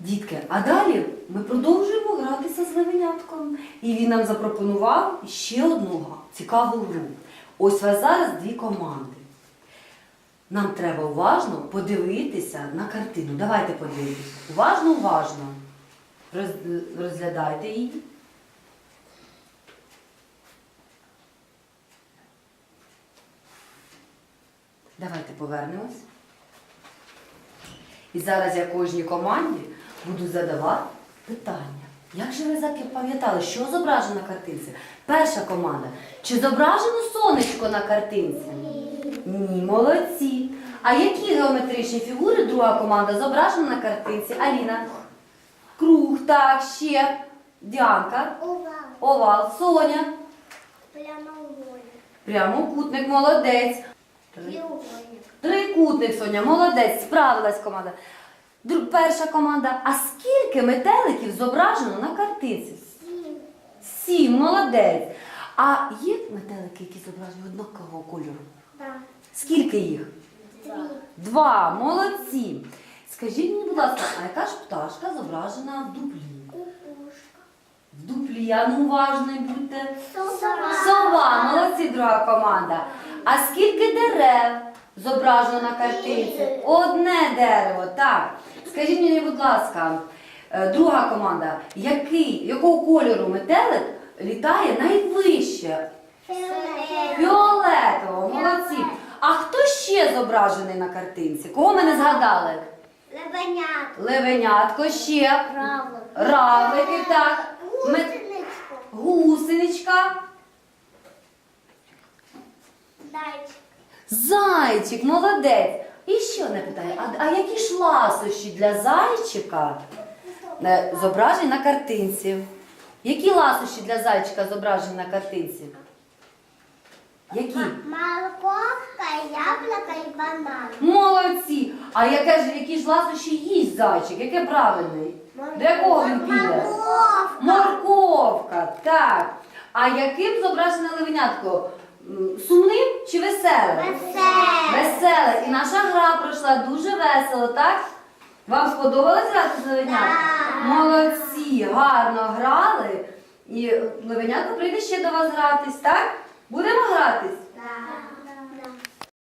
Дітки, а далі ми продовжуємо гратися з левенятком. І він нам запропонував ще одну цікаву гру. Ось у вас зараз дві команди. Нам треба уважно подивитися на картину. Давайте подивитися. Уважно, уважно. Роз- розглядайте її. Давайте повернемось. І зараз я кожній команді буду задавати питання. Як же ви запам'ятали, що зображено на картинці? Перша команда. Чи зображено сонечко на картинці? Ні, молодці. А які геометричні фігури друга команда зображена на картинці? Аліна? Круг, так, ще. Діанка. Овал. Овал. Соня. Прямокутник, молодець. Треугольник. Трикутник, Соня, молодець, справилась команда. Перша команда. А скільки метеликів зображено на картинці? Сім. Сім, молодець. А є метелики, які зображені однакового кольору? Да. Скільки їх? Три. Два, молодці. Скажіть мені, будь ласка, а яка ж пташка зображена в дуплі? Кукушка. В дуплі, а ну уважні будьте. Сова. Сова, молодці, друга команда. А скільки дерев зображено на картинці? Одне дерево, так. Скажіть мені, будь ласка, е, друга команда, який, якого кольору метелик літає найвище? Фіолетового, молодці. А хто ще зображений на картинці? Кого ми не згадали? Лебенят. Левенятко ще. Равлик. Равлики, так. Гусеничка. Гусеничка. Зайчик. Зайчик, молодець. І ще одне питання. А, а які ж ласощі для зайчика е, зображені на картинці? Які ласощі для зайчика зображені на картинці? Які? Морковка, яблоко і банан. Молодці! А яке ж, які ж ласощі їсть зайчик? Яке правильний? До якого він піде? Морковка. Морковка, так. А яким зображене левенятко? Сумним чи веселим? Веселе. Веселе. І наша гра пройшла дуже весело, так? Вам сподобалось грати з левенятком? Так. Молодці, гарно грали. І левенятко прийде ще до вас гратись, так? Будемо гратись?